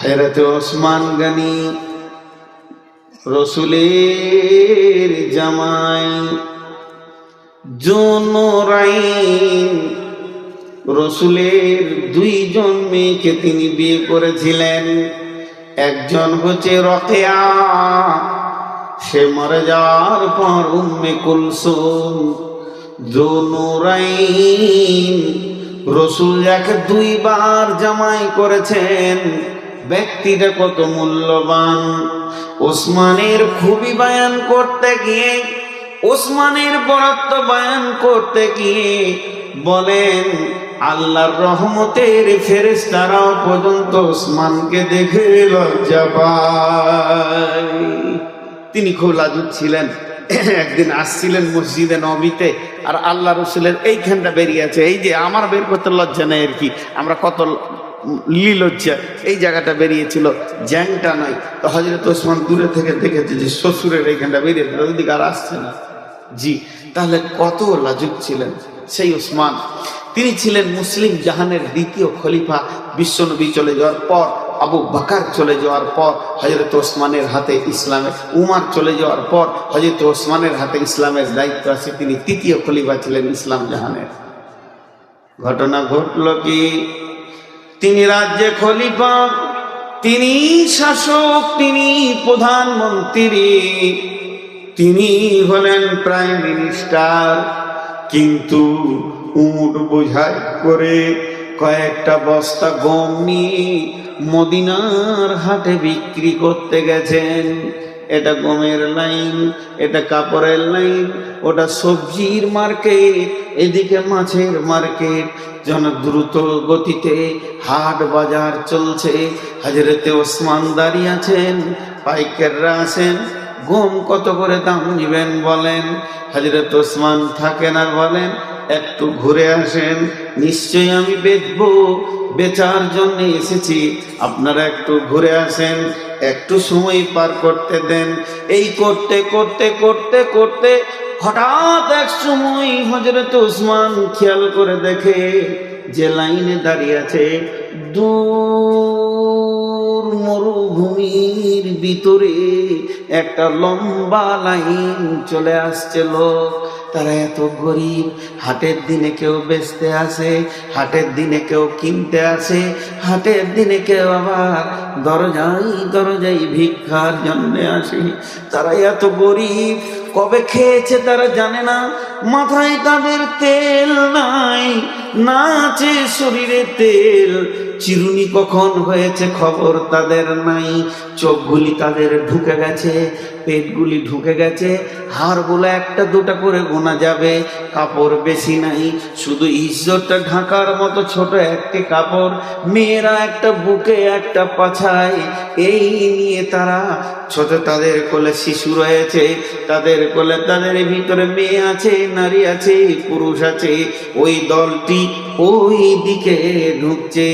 হায়রাতে ওসমান গানি, রসুলের জামাই জোনরাইন রসুলের দুইজন মেয়েকে তিনি বিয়ে করেছিলেন। একজন হচ্ছে রকেয়া, সে মরে যাওয়ার পর উম্মে কুলসুম। রসুল যাকে দুইবার জামাই করেছেন। ব্যক্তিটা কত মূল্যবান। ওসমানের খুবই বায়ান করতে গিয়ে, ওসমানের বরাত্ম বায়ান করতে গিয়ে বলেন, আল্লাহর রহমতের ফেরেশতারাও পর্যন্ত ওসমানকে দেখে লজ্জা তিনি খুব লাজুক ছিলেন। একদিন আসছিলেন মসজিদে নবীতে, আর আল্লাহ রসুলের এইখানটা বেরিয়ে আছে। এই যে আমার বের করতে লজ্জা নেই আর কি। আমরা কত লীলজ্জা। এই জায়গাটা বেরিয়েছিল জ্যাংটা নাই তো হজরত ওসমান দূরে থেকে দেখেছে যে শ্বশুরের এইখানটা বেরিয়ে ওইদিকে আর আসছে না। জি, তাহলে কত লাজুক ছিলেন সেই ওসমান। তিনি ছিলেন মুসলিম জাহানের দ্বিতীয় খলিফা, বিশ্বনবী চলে যাওয়ার পর, আবু বাকার চলে যাওয়ার পর হজরত ওসমানের হাতে ইসলামের, উমার চলে যাওয়ার পর হজরত ওসমানের হাতে ইসলামের দায়িত্ব আছে, তিনি তৃতীয় খলিফা ছিলেন ইসলাম জাহানের। ঘটনা ঘটল কি? তিনি রাজ্যে খলিফা, তিনি শাসক, তিনি প্রধানমন্ত্রী। তিনি হলেন প্রাইম মিনিস্টার। কিন্তু উট বোঝাই করে কয়েকটা বস্তা গম নিয়ে মদিনার হাটে বিক্রি করতে গেছেন। এটা গমের লাইন, এটা কাপড়ের লাইন, ওটা সবজির মার্কেট, এদিকে মাছের মার্কেট। যেন দ্রুত গতিতে হাট বাজার চলছে। হাজরতে ওসমান দাঁড়িয়ে আছেন, পাইকাররা আছেন। গম কত করে দাম নিবেন বলেন? হাজরত ওসমান থাকেন আর বলেন, একটু ঘুরে আসেন, নিশ্চয়ই আমি বেচবো। বেচার জন্য এসেছি। আপনারা একটু ঘুরে আসেন একটু সময় পার করতে দেন। এই করতে করতে করতে করতে হঠাৎ এক সময় হজরত উসমান খেয়াল করে দেখে যে লাইনে দাঁড়িয়ে আছে দূর মরুভূমির ভিতরে একটা লম্বা লাইন চলে আসছে লোক। তারা এত গরিব, হাটের দিনে কেউ বেচতে আসে, হাটের দিনে কেউ কিনতে আসে, হাটের দিনে কেউ আবার দরজাই দরজাই ভিক্ষার জন্যে আসে। তারা এত গরিব কবে খেয়েছে তারা জানে না। মাথায় তাদের তেল নাই নাচে শরীরে তেল। চিরুনি কখন হয়েছে খবর তাদের নাই, চোখগুলি তাদের ঢুকে গেছে। পেটগুলি ঢুকে গেছে, হাড়গুলো একটা দুটা করে গোনা যাবে, কাপড় বেশি নাই, শুধু ইজ্জতটা ঢাকার মতো ছোট একটি কাপড়, মেয়েরা একটা বুকে একটা পাছায়, এই নিয়ে তারা ছোট, তাদের কোলে শিশু রয়েছে, তাদের কোলে, তাদের ভিতরে মেয়ে আছে, নারী আছে, পুরুষ আছে, ওই দলটি ওই দিকে ঢুকছে।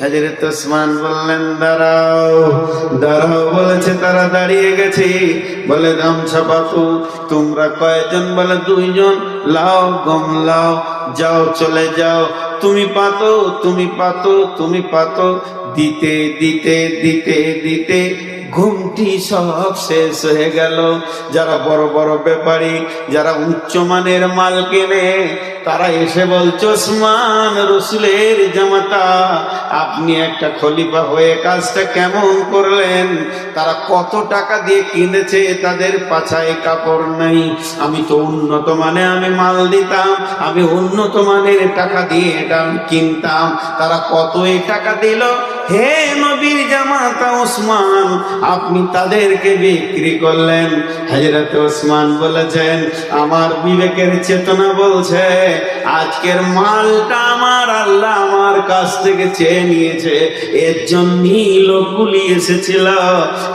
হাজরত ওসমান বললেন, দাঁড়াও। দাঁড়াও, বলেছে, তারা দাঁড়িয়ে গেছে। বলে গামছা পাতু তোমরা কয়জন? বলে, দুইজন। লাও, গম লাও, যাও, চলে যাও। তুমি পাতো তুমি পাতো তুমি পাতো। দিতে দিতে দিতে দিতে। ঘুমটি সব শেষ হয়ে গেল। যারা বড় বড় ব্যাপারী, যারা উচ্চমানের মাল কেনে তারা এসে বলছে, ওসমান রসুলের জামাতা আপনি একটা খলিফা হয়ে কাজটা কেমন করলেন? তারা কত টাকা দিয়ে কিনেছে, তাদের পাছায় কাপড় নাই। আমি তো উন্নত মানে আমি মাল দিতাম, আমি উন্নত মানের টাকা দিয়ে এটা কিনতাম। তারা কত এই টাকা দিল? হে নবীর জামাতা ওসমান, আপনি তাদেরকে বিক্রি করলেন। হাজরত ওসমান বলেছেন, আমার বিবেকের চেতনা বলছে, আজকের মালটা আমার আল্লাহ আমার কাছ থেকে চেয়ে নিয়েছে। এর জন্যই লোকগুলি এসেছিল।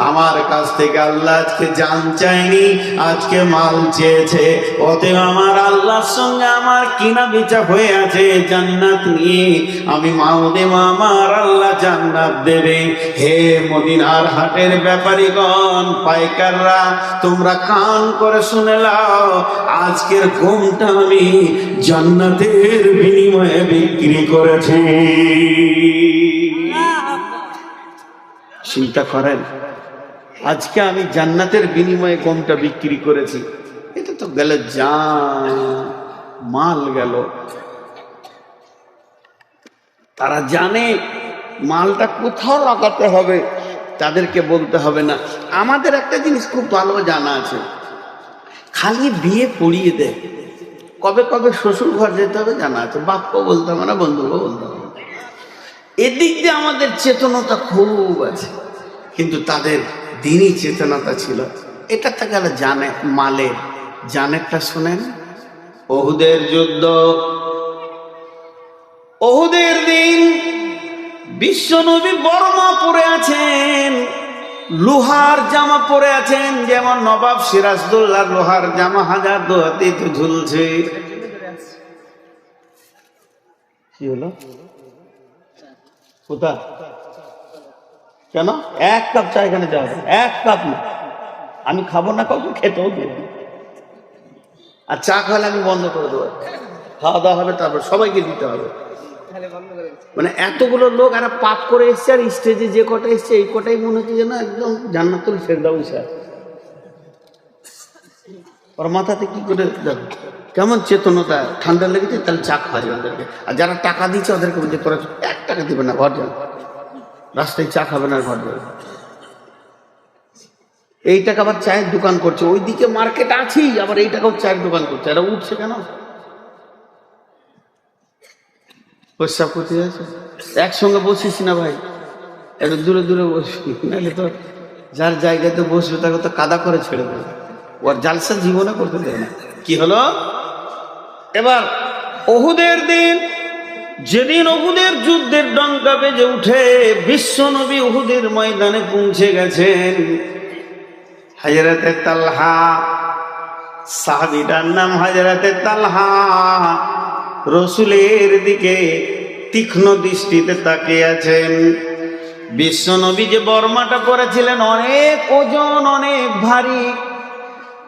আমার কাছ থেকে আল্লাহ আজকে জান চায়নি, আজকে মাল চেয়েছে। অতএব আমার আল্লাহর সঙ্গে আমার কিনা বেচা হয়ে আছে জান্নাত নিয়ে। আমি মাল দেব আমার আল্লাহ জান্নাত দেবে। হে মদিনার হাটের ব্যাপারীগণ, পাইকাররা, তোমরা কান করে শুনে লাও আজকের ঘুমটা আমি জান্নাতের বিনিময়ে বিক্রি করেছি। চিন্তা করেন, আজকে আমি জান্নাতের বিনিময়ে গমটা বিক্রি করেছি। এটা তো গেল যা মাল গেল। তারা জানে মালটা কোথাও লাগাতে হবে তাদেরকে বলতে হবে না। আমাদের একটা জিনিস খুব ভালো জানা আছে। খালি বিয়ে পড়িয়ে দেয় কবে কবে শ্বশুর ঘর যেতে হবে জানা আছে। বাপকে বলতে হবে না বন্ধুকে বলতে হবে এদিক দিয়ে আমাদের চেতনতা খুব আছে। কিন্তু তাদের দিনই চেতনতা ছিল। এটা তো গেল জানে মালের। জানেরটা শোনেন। ওহুদের যুদ্ধ। ওহুদের দিন বিশ্বনবী বর্মা পরে আছেন, লোহার জামা পরে আছেন, যেমন নবাব সিরাজদুল্লাহ, লোহার জামা হাজার দোয়াতে তো ঝুলছে। কি হলো? কোথা? কেন? এক কাপ চা এখানে যাওয়া। এক কাপ না। আমি খাব না কাউকে খেতেও দেবো। আর চা খাওয়ালে আমি বন্ধ করে দেবো। খাওয়া দাওয়া হবে, তারপর সবাইকে দিতে হবে। মানে এতগুলো লোক আর পাপ করে এসছে আর স্টেজে যে কটা এসছে, এই কটাই মনে হচ্ছে যেন একদম জান্নাতুল ফেরদাউস আছে। ওর মাথাতে কি করে কেমন চেতনতা, ঠান্ডা লেগেছে, তাহলে চা খাওয়া যায় ওদেরকে। আর যারা টাকা দিচ্ছে ওদেরকে বলছে, তোরা এক টাকা দিবে না, ঘর যান রাস্তায় চা খাবে না, ঘর যাবে এই টাকা আবার চায়ের দোকান করছে, ওইদিকে মার্কেট আছেই, আবার এই টাকাও চায়ের দোকান করছে। এরা উঠছে কেন? প্রস্রাব করতে যাচ্ছে। একসঙ্গে বসিস না ভাই। একটু দূরে দূরে বসবি নাহলে তো যার জায়গাতে বসবে তাকে তো কাদা করে ছেড়ে দেবে। ওর জালসা জীবনে করতে দেয় না। কি হলো? এবার অহুদের দিন, যেদিন অহুদের যুদ্ধের ডঙ্কা বেজে উঠে, বিশ্ব নবী ওহুদের ময়দানে পৌঁছে গেছেন। হাজরাতে তালহা, সাহাবিটার নাম হাজরাতে তালহা। রসুলের দিকে তীক্ষ্ণ দৃষ্টিতে তাকিয়ে আছেন বিশ্বনবী যে বর্মাটা পরেছিলেন, অনেক ওজন, অনেক ভারী।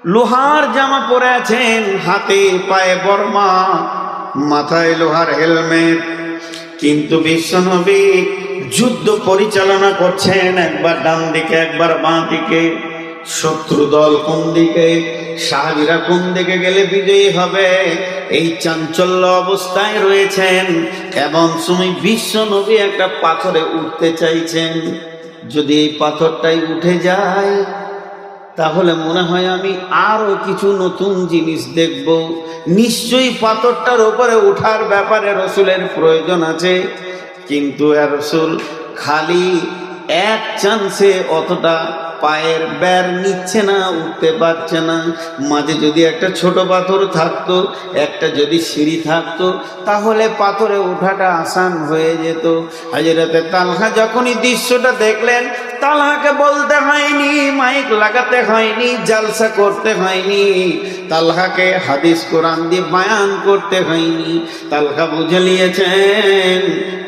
লোহার জামা পরে আছেন, হাতে পায়ে বর্মা, মাথায় লোহার হেলমেট। কিন্তু বিশ্বনবী যুদ্ধ পরিচালনা করছেন, একবার ডান দিকে, একবার বাঁ দিকে। শত্রু দল কোন দিকে? সাহাবিরা কোন দিকে গেলে বিজয়ী হবে? এই চাঞ্চল্য অবস্থায় রয়েছেন এবং সময় বিশ্ব নবী একটা পাথরে উঠতে চাইছেন। যদি এই পাথরটাই উঠে যায়, তাহলে মনে হয় আমি আরও কিছু নতুন জিনিস দেখব। নিশ্চয়ই পাথরটার উপরে ওঠার ব্যাপারে রসুলের প্রয়োজন আছে। কিন্তু রসুল খালি এক চান্সে অতটা পায়ের ব্যার নিচ্ছে না, উঠতে পারছে না। মাঝে যদি একটা ছোট পাথর থাকতো, একটা যদি সিঁড়ি থাকতো, তাহলে পাথরে ওঠাটা আসান হয়ে যেত। হাজিরাতে তালহা যখনই দৃশ্যটা দেখলেন, তালহাকে বলতে হয়নি, মাইক লাগাতে হয়নি, জালসা করতে হয়নি। তালহাকে হাদিস কোরআন দিয়ে বায়ান করতে হয়নি। তালহা বুঝে নিয়েছেন,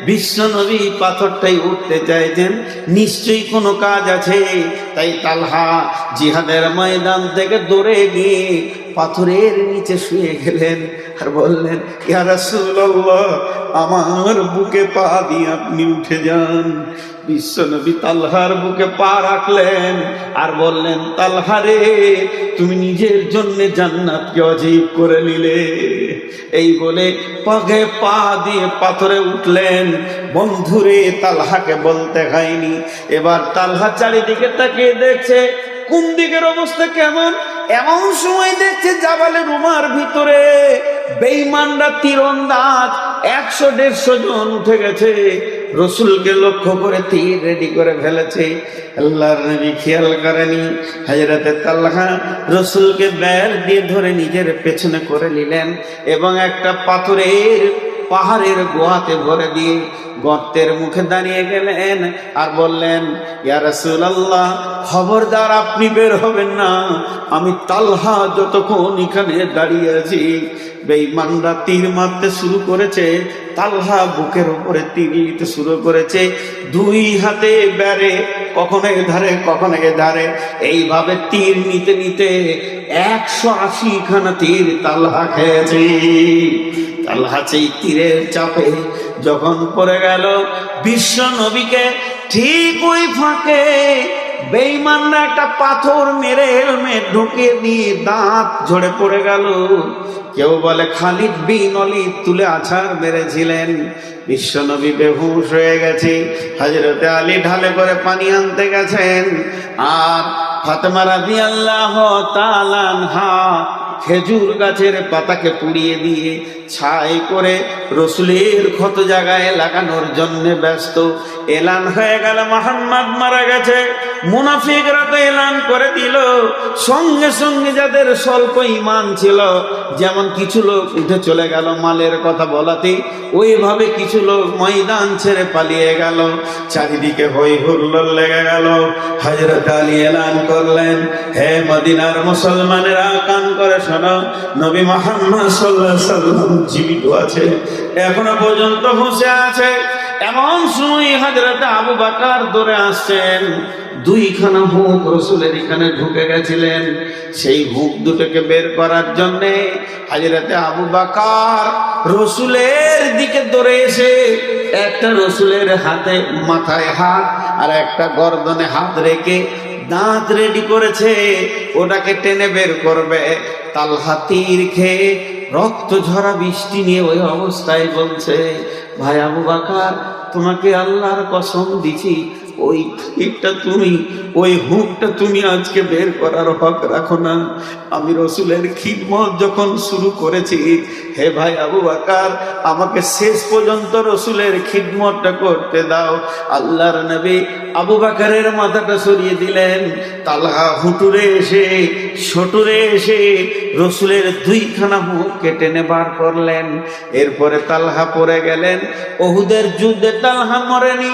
বিশ্ব নবী পাথরটাই উঠতে চাইছেন, নিশ্চয়ই কোনো কাজ আছে। তাই তালহা জিহাদের ময়দান থেকে দৌড়ে গিয়ে পাথরের নিচে শুয়ে গেলেন আর বললেন, ইয়া রাসূলুল্লাহ, আমার বুকে পা দিয়ে আপনি উঠে যান। বিশ্বনবী তালহার বুকে পা রাখলেন আর বললেন, তালহা রে, তুমি নিজের জন্য জান্নাতকে অজীব করে নিলে। এই বলে পাগে পা দিয়ে পাথরে উঠলেন। বন্ধুরে তালহাকে বলতে হয়নি। এবার তালহা চারিদিকে তাকিয়ে দেখছে, কোন দিকের অবস্থা কেমন? এমন সময় দেখছে জাবালে রুমার ভিতরে বেইমানরা তীরন্দাজ। একশো দেড়শো জন উঠে গেছে। রসুলকে লক্ষ্য করে তীর রেডি করে ফেলেছে। আল্লাহর নবী খেয়াল করেনি। হাজরাতে তাল্লাহা রসুলকে ব্যার দিয়ে ধরে নিজের পেছনে করে নিলেন এবং একটা পাথরের পাহাড়ের গোয়াতে ভরে দিয়ে গর্তের মুখে দাঁড়িয়ে গেলেন আর বললেন, ইয়া রাসূলুল্লাহ, খবরদার আপনি বের হবেন না। আমি তালহা যতক্ষণ এখানে দাঁড়িয়ে আছি, বেঈমানরা তীর মারতে শুরু করেছে, তালহা বুকের উপরে তীর নিতে শুরু করেছে, দুই হাতে বেড়ে কখনো এধারে কখনো এধারে। এইভাবে তীর নিতে নিতে একশো আশি খানা তীর তালহা খেয়েছে। সেই তীরের চাপে যখন পড়ে গেল, বিশ্ব নবীকে ঠিক ওই ফাঁকে বেইমানরা একটা পাথর মেরে হেলমেট ঢুকিয়ে দিয়ে দাঁত ঝরে পড়ে গেল। কেউ বলে, খালিদ বিন অলিদ তুলে আছাড় মেরেছিলেন। বিশ্বনবী বেহুশ হয়ে গেছে হজরতে আলী ঢালে করে পানি আনতে গেছেন। আর ফাতেমা রাদি আল্লাহ হা খেজুর গাছের পাতাকে পুড়িয়ে দিয়ে ছাই করে রসুলের ক্ষত জায়গায় লাগানোর জন্য ব্যস্ত। এলান হয়ে গেল, মোহাম্মদ মারা গেছে। মুনাফিকরা তো এলান করে দিল। সঙ্গে সঙ্গে যাদের স্বল্প ইমান ছিল, যেমন কিছু লোক উঠে চলে গেল মালের কথা বলাতে ওইভাবে কিছু লোক ময়দান ছেড়ে পালিয়ে গেল। চারিদিকে হই হুল্লোর লেগে গেল। হজরত আলী এলান করলেন, হে মদিনার মুসলমানেরা, কান করে শোনো। নবী মোহাম্মদ সাল্লাহ সাল্লাম জীবিত আছে, এখনও পর্যন্ত বসে আছে। এমন সময় হাজরাতে আবু বাকার দৌড়ে আসছেন। দুইখানা হুক রসুলের এখানে ঢুকে গেছিলেন। সেই হুক দুটোকে বের করার জন্যে হাজিরাতে আবু বাকার রসুলের দিকে দৌড়ে এসে একটা রসুলের হাতে মাথায় হাত আর একটা গর্দনে হাত রেখে দাঁত রেডি করেছে। ওটাকে টেনে বের করবে। তাল হাতির খেয়ে রক্ত ঝরা বৃষ্টি নিয়ে ওই অবস্থায় বলছে ভাই আবু বাকার তোমাকে আল্লাহর কসম দিছি ওই তীরটা তুমি, ওই হুকটা তুমি আজকে বের করার হক রাখো না। আমি রসুলের খিদমত যখন শুরু করেছি, হে ভাই আবু বাকার, আমাকে শেষ পর্যন্ত রসুলের খিদমতটা করতে দাও। আল্লাহর নবী আবু বাকারের মাথাটা সরিয়ে দিলেন। তালহা হুটুরে এসে সটুরে এসে রসুলের দুইখানা মুখ কেটে নে বার করলেন। এরপরে তালহা পরে গেলেন, ওহুদের যুদ্ধে তালহা মরেনি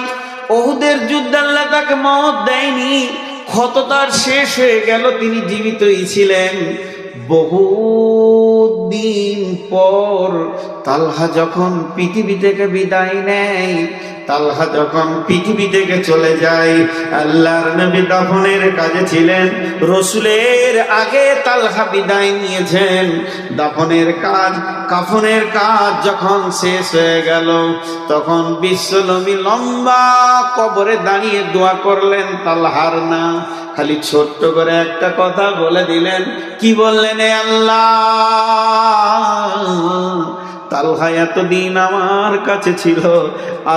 ওহুদের যুদ্ধে আল্লাহ তাকে মত দেয়নি। ক্ষত তার শেষ হয়ে গেল, তিনি জীবিতই ছিলেন। বহু দিন পর তালহা যখন পৃথিবী থেকে বিদায় নেয় তালহা যখন পৃথিবী থেকে চলে যায়, আল্লাহর নবী দাফনের কাজে ছিলেন। রসুলের আগে তালহা বিদায় নিয়েছেন। দাফনের কাজ, কাফনের কাজ যখন শেষ হয়ে গেল, তখন বিশ্বনবী লম্বা কবরে দাঁড়িয়ে দোয়া করলেন তালহার না। খালি ছোট্ট করে একটা কথা বলে দিলেন। কি বললেন আল্লাহ? তালহা এতদিন আমার কাছে ছিল,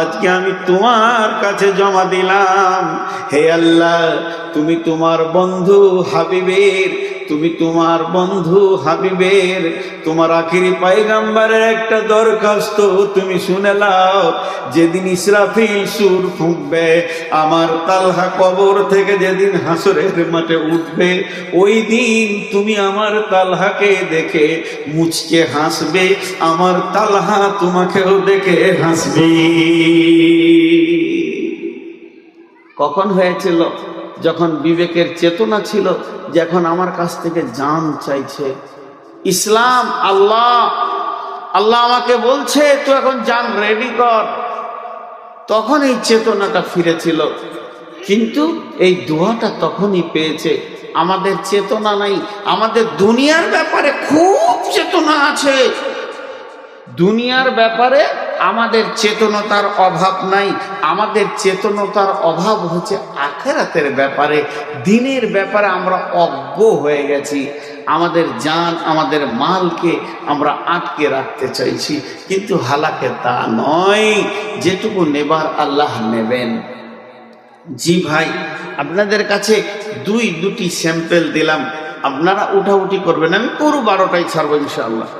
আজকে আমি তোমার কাছে জমা দিলাম। হে আল্লাহ, তুমি তোমার বন্ধু হাবিবের তুমি তোমার বন্ধু হাবিবের, তোমার আখিরি পাইগাম্বারের একটা দরখাস্ত তুমি শুনে লাও যেদিন ইসরাফিল সুর ফুঁকবে আমার তালহা কবর থেকে যেদিন হাসরের মাঠে উঠবে, ওই দিন তুমি আমার তালহাকে দেখে মুচকে হাসবে, আমার তালহা তোমাকেও দেখে হাসবে। কখন হয়েছিল? যখন বিবেকের চেতনা ছিল যখন আমার কাছ থেকে জান চাইছে। ইসলাম, আল্লাহ আল্লাহ আমাকে বলছে, তুই এখন জান রেডি কর। তখন এই চেতনাটা ফিরেছিল। কিন্তু এই দোয়াটা তখনই পেয়েছে। আমাদের চেতনা নাই, আমাদের দুনিয়ার ব্যাপারে খুব চেতনা আছে। দুনিয়ার ব্যাপারে আমাদের চেতনতার অভাব নাই, আমাদের চেতনতার অভাব হচ্ছে আখেরাতের ব্যাপারে, দিনের ব্যাপারে আমরা অজ্ঞ হয়ে গেছি। আমাদের জান, আমাদের মালকে আমরা আটকে রাখতে চাইছি, কিন্তু হালাকে তা নয়, যেটুকু নেবার আল্লাহ নেবেন। জি ভাই, আপনাদের কাছে দুই দুটি স্যাম্পেল দিলাম, আপনারা উঠাউঠি করবেন, আমি পুরো বারোটাই ছাড়বো ইনশাআল্লাহ।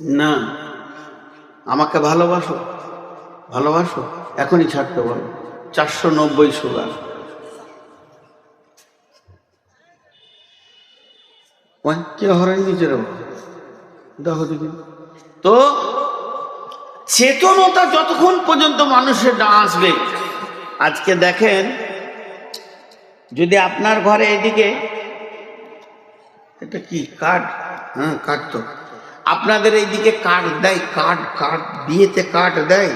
না। আমাকে ভালোবাসো? ভালোবাসো? এখনই ছাড়তে পারো চারশো নব্বই সুগার কে হরেন নিজের দেখো দেখি। তো, চেতনতা যতক্ষণ পর্যন্ত মানুষের না আসবে, আজকে দেখেন, যদি আপনার ঘরে এদিকে, এটা কি কাঠ? হ্যাঁ কাঠ তো। আপনাদের এইদিকে কাঠ দেয়, কাঠ কাঠ, বিয়েতে কাঠ দেয়।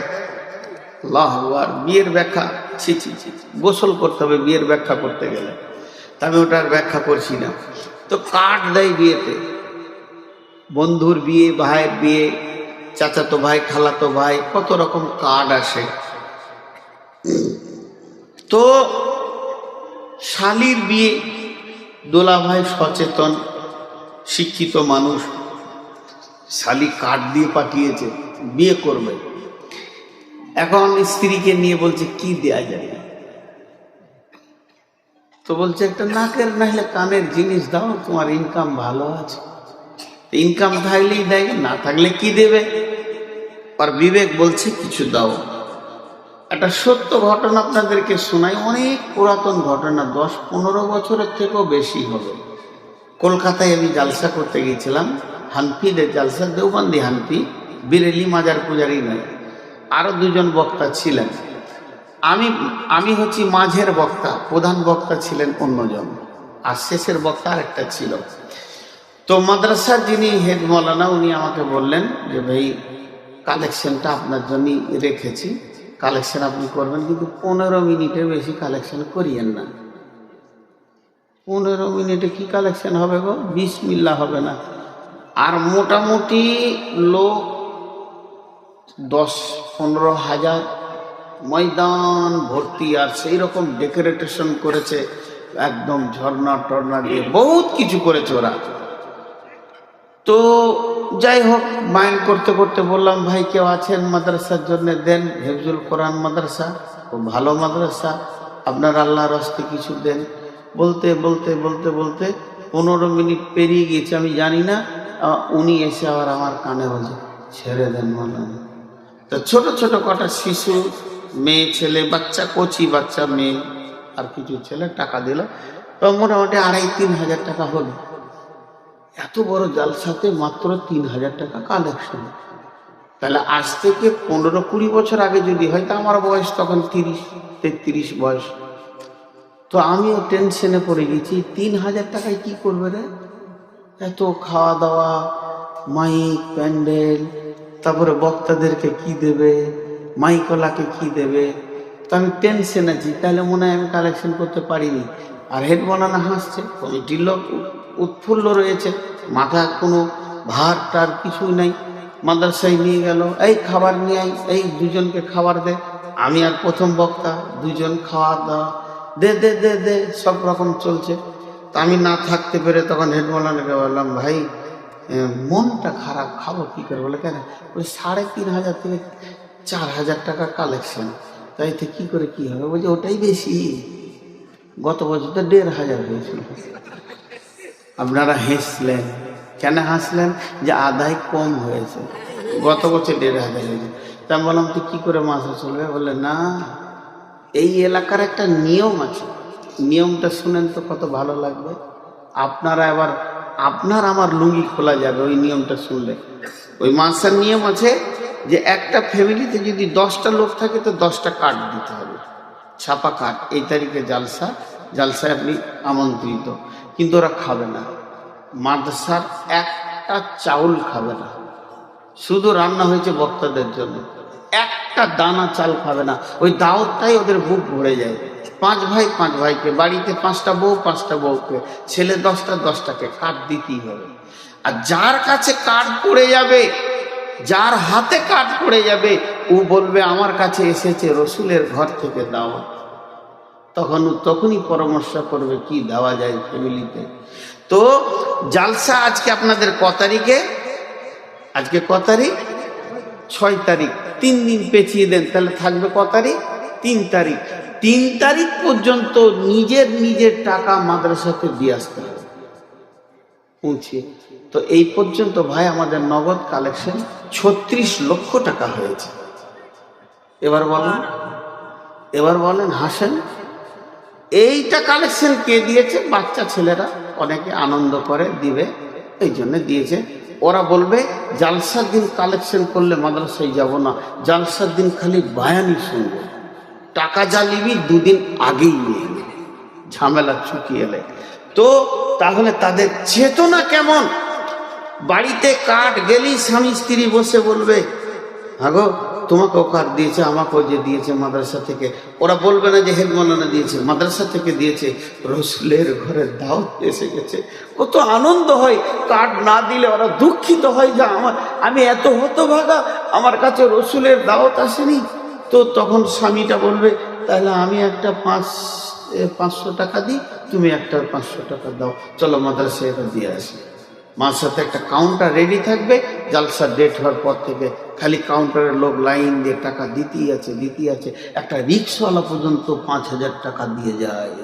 বিয়ের ব্যাখ্যা, ছি ছি ছি। গোসল করতে হবে, বিয়ের ব্যাখ্যা করতে গেলে। আমি ওটার ব্যাখ্যা করছি না। তো কাঠ দেয় বিয়েতে। বন্ধুর বিয়ে, ভাইয়ের বিয়ে, চাচাতো ভাই, খালাতো ভাই, কত রকম কার্ড আসে। তো শালির বিয়ে, দোলা ভাই সচেতন, শিক্ষিত মানুষ শালি কাঠ দিয়ে পাঠিয়েছে, বিয়ে করবে। এখন স্ত্রীকে নিয়ে বলছে, কি দেয়া যায়? তো বলছে, একটা নাকের নাহলে কানের জিনিস দাও, তোমার ইনকাম ভালো আছে। ইনকাম থাকলেই দেয়, না থাকলে কি দেবে? আর বিবেক বলছে, কিছু দাও। একটা সত্য ঘটনা আপনাদেরকে শোনাই, অনেক পুরাতন ঘটনা, দশ পনেরো বছরের থেকেও বেশি হবে। কলকাতায় আমি জালসা করতে গিয়েছিলাম হানফিদের জালসা দেওবন্দি হানফি। বিরেলি মাজার পূজারি নয়। আরও দুজন বক্তা ছিলেন। আমি আমি হচ্ছি মাঝের বক্তা, প্রধান বক্তা ছিলেন অন্যজন। আর শেষের বক্তা আরেকটা ছিল। তো মাদ্রাসার যিনি হেড মৌলানা, উনি আমাকে বললেন যে, ভাই, কালেকশনটা আপনার জন্যই রেখেছি। কালেকশন আপনি করবেন, কিন্তু পনেরো মিনিটের বেশি কালেকশন করিয়েন না। পনেরো মিনিটে কি কালেকশন হবে গো? বিশ মিল্লা হবে না। আর মোটামুটি লোক দশ পনেরো হাজার ময়দান ভর্তি আর সেই রকম ডেকোরেটেশন করেছে, একদম ঝর্ণা টর্না দিয়ে বহুত কিছু করেছে ওরা। তো যাই হোক মাইন্ড করতে করতে বললাম, ভাই, কেউ আছেন মাদ্রাসার জন্য? দেন, হেফজুল কোরআন মাদ্রাসা, খুব ভালো মাদ্রাসা, আপনার আল্লাহর হস্তে কিছু দেন। বলতে বলতে বলতে বলতে পনেরো মিনিট পেরিয়ে গিয়েছে, আমি জানি না। উনি এসে আবার আমার কানে বলছে, ছেড়ে দেন মালানা তো ছোট ছোট কটা শিশু, মেয়ে, ছেলে, বাচ্চা, কচি বাচ্চা, মেয়ে আর কিছু ছেলে টাকা দিল। তো মোটামুটি আড়াই, তিন হাজার টাকা হলো। এত বড় জালসাতে মাত্র তিন হাজার টাকা কালেকশন তাহলে আজ থেকে পনেরো, কুড়ি বছর আগে যদি হয়, তা আমার বয়স তখন তিরিশ, তেত্রিশ বয়স। তো আমিও টেনশনে পড়ে গেছি, তিন হাজার টাকায় কি করবে রে? এত খাওয়া দাওয়া মাইক, প্যান্ডেল, তারপরে বক্তাদেরকে কি দেবে, মাইকলাকে কি দেবে, তো আমি টেনশন আছি। তাহলে মনে হয় আমি কালেকশন করতে পারিনি। আর হেড বানানো হাসছে কমিটির লোক উৎফুল্ল রয়েছে, মাথা কোনো ভার টার কিছুই নেই। মাদ্রাসায় নিয়ে গেল, এই খাবার নিয়ে আই এই দুজনকে খাবার দে। আমি আর প্রথম বক্তা, দুজন খাওয়া দাওয়া দে দে দে দে। সব রকম চলছে। তা আমি না থাকতে পেরে তখন হেড মৌলানাকে বললাম, ভাই মনটা খারাপ, খাব কি করে? বলে, কেন? ওই সাড়ে তিন হাজার থেকে চার হাজার টাকা কালেকশন তাইতে কী করে কী হবে? বলছে, ওটাই বেশি। গত বছর তো দেড় হাজার হয়েছিল। আপনারা হেসলেন। কেন হাসলেন? যে আদায় কম হয়েছে। গত বছর দেড় হাজার হয়েছে। তা বললাম তুই কী করে মাসে চলবে? বলে না, এই এলাকার একটা নিয়ম আছে। নিয়মটা শুনেন তো কত ভালো লাগবে। আপনারা এবার, আপনার আমার লুঙ্গি খোলা যাবে, ওই নিয়মটা শুনলে। ওই মাসের নিয়ম আছে যে একটা ফ্যামিলিতে যদি দশটা লোক থাকে তো দশটা কার্ড দিতে হবে। ছাপা কার্ড, এই তারিখে জালসা, জালসায় আপনি আমন্ত্রিত। কিন্তু ওরা খাবে না। মাদ্রাসার একটা চাউল খাবে না। শুধু রান্না হয়েছে বক্তাদের জন্য। একটা দানা চাল খাবে না। ওই দাওয়াতটাই ওদের বুক ভরে যায়। পাঁচ ভাই, পাঁচ ভাইকে, বাড়িতে পাঁচটা বউ, পাঁচটা বউকে, ছেলে দশটা, দশটাকে কার্ড দিতেই হবে। আর যার কাছে কার্ড পড়ে যাবে, যার হাতে কার্ড পড়ে যাবে, ও বলবে, আমার কাছে এসেছে রসুলের ঘর থেকে দাওয়াত। তখন তখনই পরামর্শ করবে, কি দেওয়া যায় ফ্যামিলিতে? তো জালসা আজকে আপনাদের ক তারিখে? আজকে ক তারিখ? ছয় তারিখ। তিন দিন পেঁচিয়ে দেন, তাহলে থাকবে ক তারিখ? তিন তারিখ। তিন তারিখ পর্যন্ত নিজের নিজের টাকা মাদ্রাসাতে দিয়ে আসতে হবে। পৌঁছিয়ে। তো এই পর্যন্ত ভাই আমাদের নগদ কালেকশন ছত্রিশ লক্ষ টাকা হয়েছে। এবার বলেন এবার বলেন, হাসেন, এইটা কালেকশন কে দিয়েছে? বাচ্চা ছেলেরা অনেকে আনন্দ করে, দিবে, এই জন্য দিয়েছে। ওরা বলবে, জালসার দিন কালেকশন করলে মাদ্রাসায় যাব না, জালসার দিন খালি বায়ানি শুনব। টাকা যা নিবি দুদিন আগেই নিয়ে নে। ঝামেলা চুকিয়ে এলে। তো তাহলে তাদের চেতনা কেমন? বাড়িতে কাঠ গেলেই স্বামী স্ত্রী বসে বলবে হাগো তোমাকেও কাঠ দিয়েছে, আমাকেও যে দিয়েছে মাদ্রাসা থেকে। ওরা বলবে না যে হেড মৌলানা দিয়েছে, মাদ্রাসা থেকে দিয়েছে। রসুলের ঘরে দাওয়াত এসে গেছে। কত আনন্দ হয়, কাঠ না দিলে ওরা দুঃখিত হয় যে আমার, আমি এত হতভাগা, আমার কাছে রসুলের দাওয়াত আসেনি। তো তখন স্বামীটা বলবে, তাহলে আমি একটা পাঁচ পাঁচশো টাকা দিই, তুমি একটা পাঁচশো টাকা দাও। চলো মাদ্রাসায় এটা দিয়ে আসি। মার সাথে একটা কাউন্টার রেডি থাকবে জালসা ডেট হওয়ার পর থেকে খালি কাউন্টারের লোক লাইন দিয়ে টাকা দিতেই আছে দিতেই আছে। একটা রিক্সওয়ালা পর্যন্ত পাঁচ হাজার টাকা দিয়ে যায়।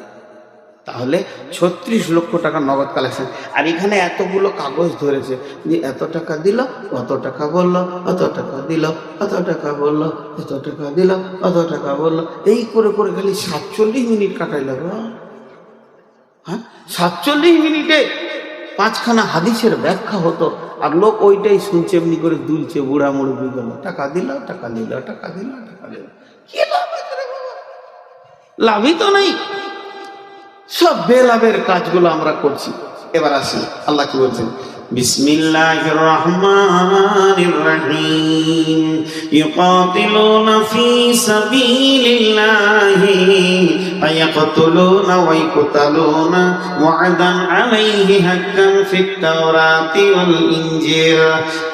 তাহলে ছত্রিশ লক্ষ টাকা নগদ কালেকশন আর এখানে এতগুলো কাগজ ধরেছে যে এত টাকা দিল, অত টাকা বলল, অত টাকা দিল, অত টাকা বলল, এত টাকা দিল, অত টাকা বলল। এই করে করে খালি সাতচল্লিশ মিনিট কাটাইল। হ্যাঁ? সাতচল্লিশ মিনিটে পাঁচখানা হাদিসের ব্যাখ্যা হতো, আর লোক ওইটাই শুনছে, এমনি করে দুলছে, বুড়া মুড়ি গেল টাকা দিল টাকা দিল টাকা দিল টাকা দিল। কি লাভ লাভই তো নেই। সব বেলাভের কাজগুলো আমরা করছি। এবার আসি আল্লাহ কি বলছেন? বিসমিল্লাহির রহমানির রহিম ইউকাতিলুনা ফি সাবিলিল্লাহি, ফায়াকতুলুনা ওয়া ইয়াকতালুনা ওয়া'দান আলাইহি হাক্কান ফিত তাওরাতি ওয়াল ইনজিল।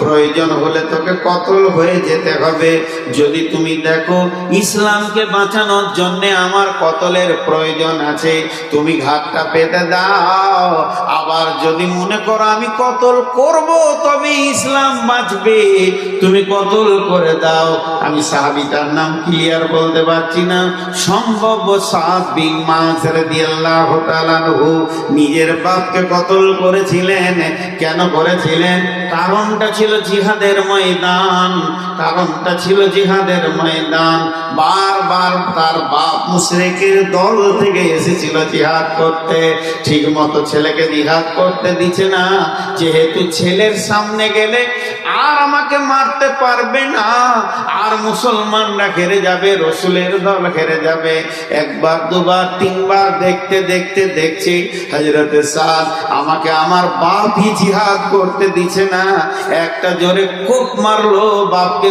প্রয়োজন হলে তোকে কতল হয়ে যেতে হবে। যদি তুমি দেখো ইসলামকে বাঁচানোর জন্য আমার কতলের প্রয়োজন আছে, তুমি ঘাটটা পেতে দাও। আবার যদি মনে করো আমি কতল করব তবে ইসলাম বাঁচবে। তুমি কতল করে দাও, আমি সাহাবি তার নাম ক্লিয়ার বলতে পারছি না। সম্ভব নিজের বাপকে কতল করেছিলেন? কেন করেছিলেন? কারণটা ছিল জিহাদের ময়দান, কারণটা ছিল জিহাদের ময়দান। বারবার তার বাপ মুশরিকের দল থেকে এসেছিল জিহাদ করতে। ঠিক মতো ছেলেকে জিহাদ করতে দিচ্ছে না। যেহেতু ছেলের সামনে গেলে আর আমাকে মারতে পারবে না, আর মুসলমানরা ঘেরে যাবে, রসুলের দল ঘেরে যাবে। একবার, দুবার, তিনবার দেখতে দেখতে দেখছি হজরতে সাদ আমাকে আমার বাপই জিহাদ করতে দিচ্ছে না। একটা জোরে খুব মারলো বাপকে